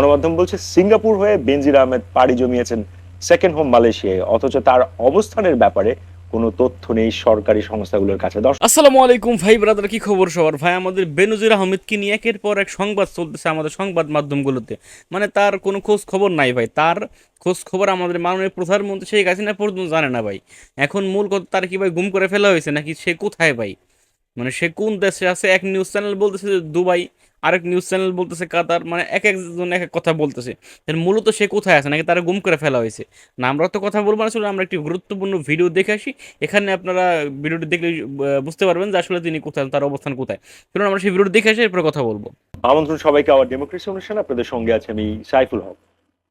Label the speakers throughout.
Speaker 1: গণমাধ্যম বলছে সিঙ্গাপুর হয়ে বেনজির আহমেদ পাড়ি জমিয়েছেন সেকেন্ড হোম মালয়েশিয়ায়। অথচ তার অবস্থানের ব্যাপারে কোনো তথ্য নেই সরকারি সংস্থাগুলোর কাছে।
Speaker 2: আসসালামু আলাইকুম ভাই, ব্রাদার, কি খবর সবার? ভাই, আমাদের বেনজির আহমেদকে নিয়ে একের পর এক সংবাদ চলতেছে আমাদের সংবাদ মাধ্যমগুলোতে। মানে তার কোনো খোঁজ খবর নাই ভাই। তার খোঁজ খবর আমাদের মাননীয় প্রধানমন্ত্রী শেখ হাসিনা পর্যন্ত জানে না ভাই। এখন মূল কথা তার কি ভাই গুম করে ফেলা হয়েছে নাকি সে কোথায় ভাই? মানে সে কোন দেশে আছে? এক নিউজ চ্যানেল বলতেছে দুবাই। আরেক নিউজ চ্যানেল বলতেছে কাতার মানে এক একজন এক এক কথা বলতেছে। মূলত সে কোথায় আছে? নাকি তারা গুম করে ফেলা হয়েছে? না, আমরা তো কথা বলব না আসলে আমরা একটি গুরুত্বপূর্ণ ভিডিও দেখে আসি। এখানে আপনারা ভিডিওটি দেখলে বুঝতে পারবেন যে আসলে তিনি কোথায়, তার অবস্থান কোথায়। চলুন আমরা সেই ভিডিওটি দেখে আসি, এরপরে কথা বলব।
Speaker 1: আমন্ত্রণ সবাইকে, আবার ডেমোক্রেসি অনুষ্ঠান আপনাদের সঙ্গে আছে আমি সাইফুল হক।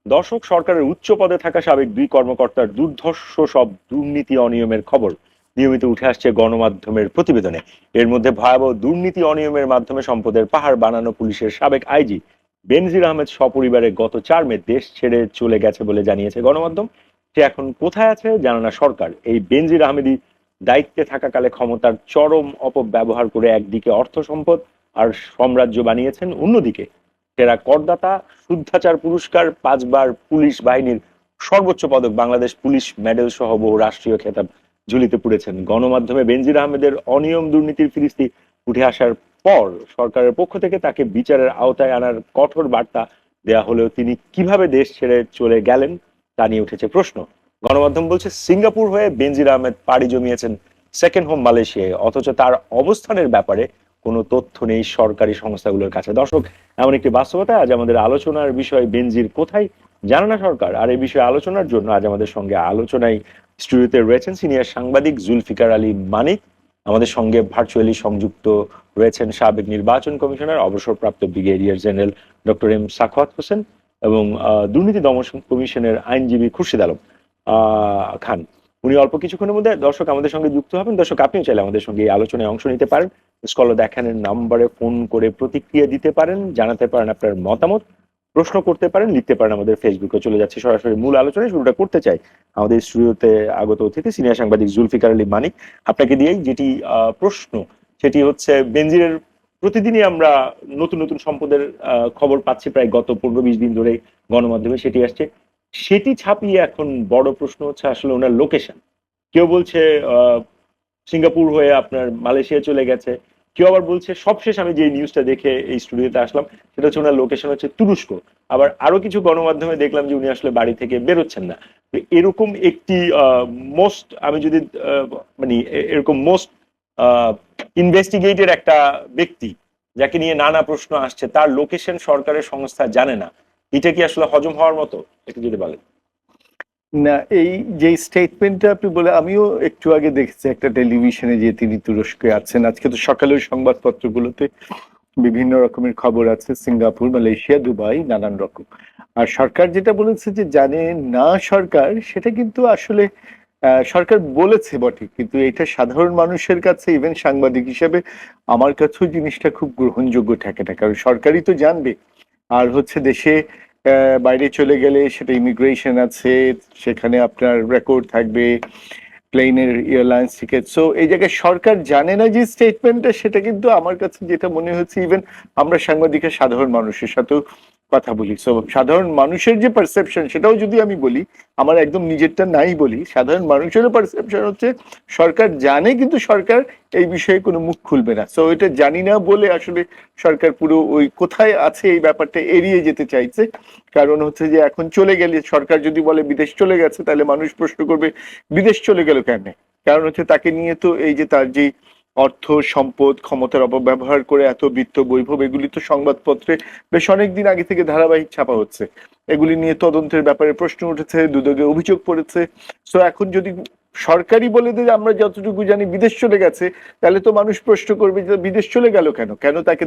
Speaker 1: দর্শক, সরকারের উচ্চ পদে থাকা সাবেক দুই কর্মকর্তার দুর্ধর্ষ সব দুর্নীতি অনিয়মের খবর নিয়মিত উঠে আসছে গণমাধ্যমের প্রতিবেদনে। এর মধ্যে ভয়াবহ দুর্নীতি অনিয়মের মাধ্যমে সম্পদের পাহাড় বানানো পুলিশের সাবেক আইজি বেনজির আহমেদ সপরিবারে গত চার মে দেশ ছেড়ে চলে গেছে বলে জানিয়েছে গণমাধ্যম। সে এখন কোথায় আছে জানে না সরকার। এই বেনজির আহমেদি দায়িত্বে থাকাকালে ক্ষমতার চরম অপব্যবহার করে একদিকে অর্থ সম্পদ আর সাম্রাজ্য বানিয়েছেন, অন্যদিকে সেরা করদাতা, শুদ্ধাচার পুরস্কার, পাঁচবার পুলিশ বাহিনীর সর্বোচ্চ পদক, বাংলাদেশ পুলিশ মেডেল সহ বহু রাষ্ট্রীয় খেতাব ঝুলিতে পুড়েছেন। গণমাধ্যমে বেনজির আহমেদের অনিয়ম দুর্নীতির ফিরিস্তি উঠে আসার পর সরকারের পক্ষ থেকে তাকে বিচারের আওতায় আনার কঠোর বার্তা দেয়া হলেও তিনি কীভাবে দেশ ছেড়ে চলে গেলেন তা নিয়ে উঠেছে প্রশ্ন। গণমাধ্যম বলছে, সিঙ্গাপুর হয়ে বেনজির আহমেদ পাড়ি জমিয়েছেন সেকেন্ড হোম মালয়েশিয়ায়। অথচ তার অবস্থানের ব্যাপারে কোনো তথ্য নেই সরকারি সংস্থাগুলোর কাছে। দর্শক, এমন একটি বাস্তবতা, আজ আমাদের আলোচনার বিষয় বেনজির কোথায়? জানে সরকার। আর এই বিষয়ে আলোচনার জন্য আজ আমাদের সঙ্গে আলোচনায় স্টুডিওতে রয়েছেন সিনিয়র সাংবাদিক জুলফিকার আলী মানিক। আমাদের সঙ্গে ভার্চুয়ালি সংযুক্ত রয়েছেন সাবেক নির্বাচন কমিশনার, অবসরপ্রাপ্ত brigadier general doctor M Sakhawat Hossain এবং দুর্নীতি দমন কমিশনের আইনজীবী খুরশিদ আলম। খান, উনি অল্প কিছুক্ষণের মধ্যে দর্শক আমাদের সঙ্গে যুক্ত হবেন। দর্শক, আপনিও চাইলে আমাদের সঙ্গে এই আলোচনায় অংশ নিতে পারেন। স্কল দেখানোর নাম্বারে ফোন করে প্রতিক্রিয়া দিতে পারেন, জানাতে পারেন আপনার মতামত। প্রশ্ন করতে পারেন, লিখতে পারেন আমাদের ফেসবুকে চলে যাচ্ছে সরাসরি মূল আলোচনায়, শুরুটা করতে চাই। আমাদের স্টুডিওতে আগত অতিথি সিনিয়র সাংবাদিক জুলফিকার আলী মানিক। আপনাকে দিয়েই যেটি প্রশ্ন, সেটি হচ্ছে বেনজিরের প্রতিদিনই আমরা নতুন নতুন সম্পদের খবর পাচ্ছি। প্রায় গত পনেরো, বিশ দিন ধরে গণমাধ্যমে সেটি আসছে। সেটি ছাপিয়ে এখন বড় প্রশ্ন হচ্ছে আসলে ওনার লোকেশন। কেউ বলছে সিঙ্গাপুর হয়ে আপনার মালয়েশিয়া চলে গেছে। কেউ আবার বলছে, সবশেষ আমি যে নিউজটা দেখে এই স্টুডিওতে আসলাম, সেটা হচ্ছে ওনার লোকেশন হচ্ছে তুরস্ক। আবার আরও কিছু গণমাধ্যমে দেখলাম যে উনি আসলে বাড়ি থেকে বেরোচ্ছেন না। এরকম একটি মোস্ট আমি যদি মানে এরকম মোস্ট ইনভেস্টিগেটেড একটা ব্যক্তি যাকে নিয়ে নানা প্রশ্ন আসছে, তার লোকেশন সরকারের সংস্থা জানে না, এটা কি আসলে হজম হওয়ার মতো? একটু যদি বলেন।
Speaker 3: না, এই যে স্টেটমেন্টটা আপনি বলে, আমিও একটু আগে দেখেছি একটা টেলিভিশনে যে তিনি তুরস্কে আছেন। আজকে তো সকালের সংবাদপত্রগুলোতে বিভিন্ন রকমের খবর আছে, সিঙ্গাপুর, মালয়েশিয়া, দুবাই, নানান রকম। আর সরকার যেটা বলেছে যে জানে না সরকার, সেটা কিন্তু আসলে সরকার বলেছে বটে। কিন্তু এটা সাধারণ মানুষের কাছে ইভেন সাংবাদিক হিসেবে, আমার কাছেও জিনিসটা খুব গ্রহণযোগ্য থাকে না। কারণ সরকারই তো জানবে। আর হচ্ছে দেশে বাইরে চলে গেলে সেটা ইমিগ্রেশন আছে, সেখানে আপনার রেকর্ড থাকবে প্লেনের এয়ারলাইন্স টিকিট সো এই জায়গায় সরকার জানে না যে স্টেটমেন্টটা সেটা কিন্তু আমার কাছে যেটা মনে হচ্ছে ইভেন আমরা সাংবাদিকের সাধারণ মানুষের সাথেও কথা বলি। সো সাধারণ মানুষের যে পারসেপশন সেটাও যদি আমি বলি, আমার একদম নিজেরটা নাই বলি, সাধারণ মানুষেরও পারসেপশন হচ্ছে, সরকার জানে কিন্তু সরকার এই বিষয়ে কোনো মুখ খুলবে না। সো এটা জানি না বলে আসলে সরকার পুরো ওই কোথায় আছে এই ব্যাপারটা এড়িয়ে যেতে চাইছে। কারণ হচ্ছে যে এখন চলে গেলে, সরকার যদি বলে বিদেশ চলে গেছে, তাহলে মানুষ প্রশ্ন করবে, বিদেশ চলে গেল কেন? কারণ হচ্ছে তাকে নিয়ে তো এই যে তার যে অর্থ, সম্পদ, ক্ষমতার অপব্যবহার করে এত বৃত্ত বৈভব, এগুলি তো সংবাদপত্রে বেশ অনেকদিন আগে থেকে ধারাবাহিক ছাপা হচ্ছে। এগুলি নিয়ে তদন্তের ব্যাপারে প্রশ্ন উঠেছে, দুদকে অভিযোগ পড়েছে। সো এখন যদি সরকারি বলে দেয় যে আমরা যতটুকু জানি বিদেশ চলে গেছে, তাহলে তো মানুষ প্রশ্ন করবে যে বিদেশ চলে গেল কেন? কেন তাকে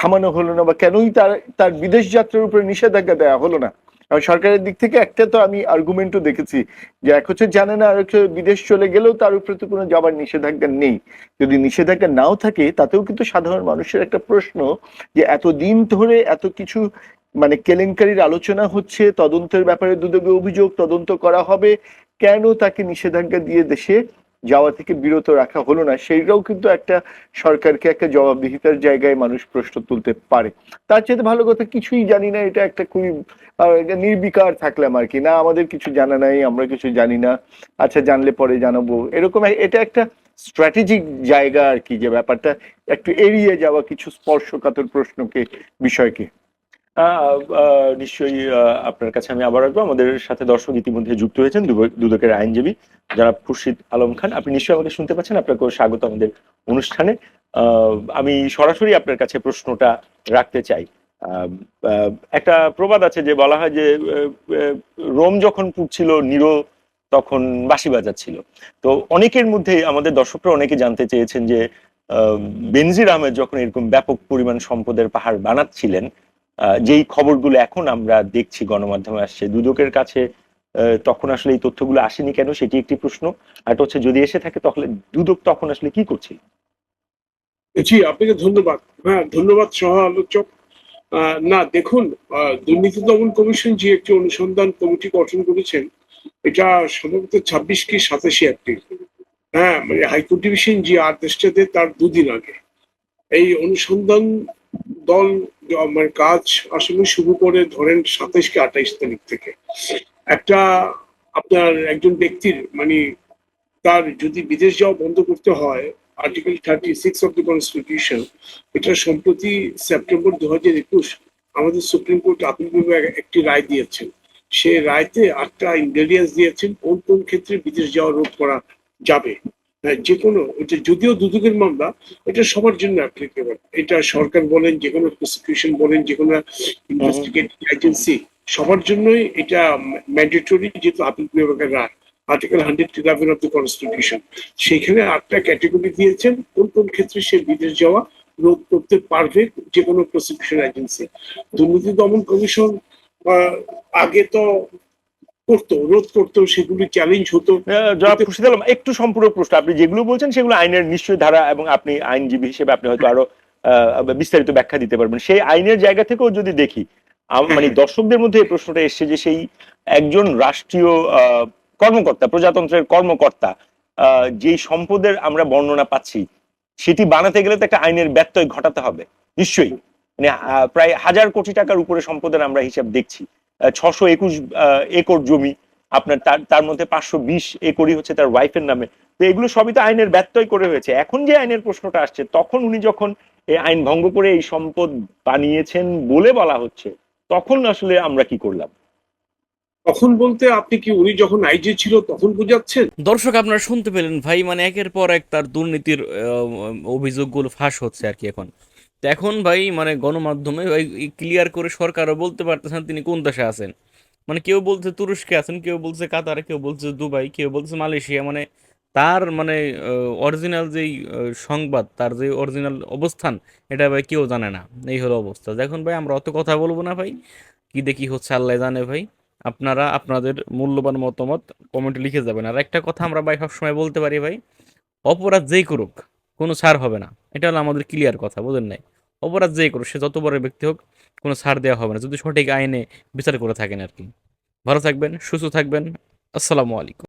Speaker 3: থামানো হলো না বা কেনই তার তার বিদেশ যাত্রার উপরে নিষেধাজ্ঞা দেওয়া হলো না? সরকারের দিক থেকে একটা তো আমি আর্গুমেন্টও দেখেছি যে এক হচ্ছে জানে না, আর বিদেশ চলে গেলেও তার উপরে তো কোনো যাবার নিষেধাজ্ঞা নেই। যদি নিষেধাজ্ঞা নাও থাকে, তাতেও কিন্তু সাধারণ মানুষের একটা প্রশ্ন যে এত দিন ধরে এত কিছু মানে কেলেঙ্কারির আলোচনা হচ্ছে, তদন্তের ব্যাপারে দুদকে অভিযোগ তদন্ত করা হবে, কেন তাকে নিষেধাজ্ঞা দিয়ে দেশে যাওয়া থেকে বিরত রাখা হলো না, সেইটাও কিন্তু একটা সরকারকে একটা জবাবদিহিতার জায়গায় মানুষ প্রশ্ন তুলতে পারে। তার চেয়ে ভালো কথা, কিছুই জানি না, এটা একটা খুবই নির্বিকার থাকলাম আর কি। না, আমাদের কিছু জানা নাই, আমরা কিছু জানি না। আচ্ছা জানলে পরে জানাব। এরকম এটা একটা স্ট্র্যাটেজিক জায়গা আর কি, যে ব্যাপারটা একটু এড়িয়ে যাওয়া, কিছু স্পর্শকাতর প্রশ্নকে, বিষয়কে।
Speaker 1: নিশ্চয়ই আপনার কাছে আমি আবার রাখব আমাদের সাথে দর্শক ইতিমধ্যে যুক্ত হয়েছেন দুদক- দুদকের আইনজীবী যারা খুরশিদ আলম খান। আপনি নিশ্চয়ই আমাকে শুনতে পাচ্ছেন, আপনাকেও স্বাগত আমাদের অনুষ্ঠানে। আমি সরাসরি আপনার কাছে প্রশ্নটা রাখতে চাই। একটা প্রবাদ আছে যে বলা হয় যে রোম যখন পুড়ছিল, নিরো তখন বাঁশি বাজাচ্ছিল। তো অনেকের মধ্যে আমাদের দর্শকরা অনেকে জানতে চেয়েছেন যে বেনজির আহমেদ যখন এরকম ব্যাপক পরিমাণ সম্পদের পাহাড় বানাচ্ছিলেন যেই খবরগুলো এখন আমরা দেখছি গণমাধ্যমে আসছে, দুদকের কাছে তখন আসলে এই তথ্যগুলো আসেনি কেন সেটি একটি প্রশ্ন। আর হচ্ছে যদি এসে থাকে তাহলে দুদক তখন আসলে কি করছিল
Speaker 4: জি, আপনাকে ধন্যবাদ। হ্যাঁ ধন্যবাদ সহ আলোচক। না, দেখুন দুর্নীতি দমন কমিশন যে একটি অনুসন্ধান কমিটি গঠন করেছেন, এটা সম্ভবত ছাব্বিশ কি সাতাশে এপ্রিল। হ্যাঁ মানে হাইকোর্ট ডিভিশন যে আদেশটা দেয় তার দুদিন আগে। এই অনুসন্ধান দল আমার কাজ আসলে শুরু করে ধরেন সাতাইশ কি আঠাইশ তারিখ থেকে। একটা আপনার একজন ব্যক্তির মানে তার যদি বিদেশ যাওয়া বন্ধ করতে হয় article thirty six of the constitution এটা সম্প্রতি সেপ্টেম্বর দু হাজার একুশ আমাদের সুপ্রিম কোর্ট আপিল বিভাগ একটি রায় দিয়েছেন। সে রায়তে আটটা ইনগ্রেডিয়েন্টস দিয়েছেন, কোন কোন ক্ষেত্রে বিদেশ যাওয়া রোধ করা যাবে? যে কোনো এটা যদিও দুদকের মামলা, এটা সবার জন্য অ্যাপ্লিকেবল এটা সরকার বলেন যে কোনো প্রসিকিউশন বলেন যে কোনো ইনভেস্টিগেটিং এজেন্সি সবার জন্যই এটা ম্যান্ডেটরি যেহেতু আপিল বিভাগের রায় article hundred eleven of the constitution সেখানে আটটা ক্যাটাগরি দিয়েছেন, কোন কোন ক্ষেত্রে সে বিদেশ যাওয়া রোধ করতে পারবে যে কোনো প্রসিকিউশন এজেন্সি দুর্নীতি দমন কমিশন আগে তো করতো রোধ করতো সেগুলি চ্যালেঞ্জ হতো।
Speaker 1: জনাব খুরশিদ আলম একটু সম্পূরক প্রশ্ন। আপনি যেগুলো বলছেন সেগুলো আইনের নিশ্চয়ই ধারা এবং আপনি আইনজীবী হিসেবে আপনি হয়তো আরও বিস্তারিত ব্যাখ্যা দিতে পারবেন। সেই আইনের জায়গা থেকেও যদি দেখি মানে দর্শকদের মধ্যে এই প্রশ্নটা এসছে যে সেই একজন রাষ্ট্রীয় কর্মকর্তা প্রজাতন্ত্রের কর্মকর্তা আহ, যেই সম্পদের আমরা বর্ণনা পাচ্ছি সেটি বানাতে গেলে তো একটা আইনের ব্যত্যয় ঘটাতে হবে। নিশ্চয়ই। মানে প্রায় হাজার কোটি টাকার উপরে সম্পদের আমরা হিসাব দেখছি। ছশো একুশ একর জমি আপনার তার তার মধ্যে পাঁচশো বিশ একরই হচ্ছে তার ওয়াইফের নামে। তো এগুলো সবই তো আইনের ব্যত্যয় করে হয়েছে। এখন যে আইনের প্রশ্নটা আসছে তখন উনি যখন এই আইন ভঙ্গ করে এই সম্পদ বানিয়েছেন বলে বলা হচ্ছে তখন আসলে আমরা কি করলাম?
Speaker 4: তখন বলতে আপনি কি উনি যখন আইজি ছিল তখন বুঝাচ্ছেন?
Speaker 2: দর্শক আপনারা শুনতে পেলেন ভাই মানে একের পর এক তার দুর্নীতির আহ, অভিযোগগুলো ফাঁস হচ্ছে আর কি এখন। তো এখন ভাই মানে গণমাধ্যমে ভাই ক্লিয়ার করে সরকারও বলতে পারতেছেন তিনি কোন দেশে আছেন। মানে কেউ বলছে তুরস্কে আছেন, কেউ বলছে কাতার, কেউ বলছে দুবাই, কেউ বলছে মালয়েশিয়া মানে তার মানে অরিজিনাল যেই সংবাদ, তার যে অরিজিনাল অবস্থান, এটা ভাই কেউ জানে না। এই হলো অবস্থা। দেখুন ভাই, আমরা অত কথা বলব না ভাই। কি দেখি হচ্ছে, আল্লাহ জানে ভাই। আপনারা, আপনাদের মূল্যবান মতামত কমেন্টে লিখে যাবেন। আর একটা কথা আমরা ভাই সবসময় বলতে পারি ভাই, অপরাধ যেই করুক, কোনো ছাড় হবে না। এটা হলো আমাদের ক্লিয়ার কথা, বোঝেন নাই? অপরাধ যেই করুক, সে যত বড় ব্যক্তি হোক, কোনো ছাড় দেওয়া হবে না। যদি সঠিক আইনে বিচার করে থাকেন আর কি। ভালো থাকবেন, সুস্থ থাকবেন। আসসালামু আলাইকুম।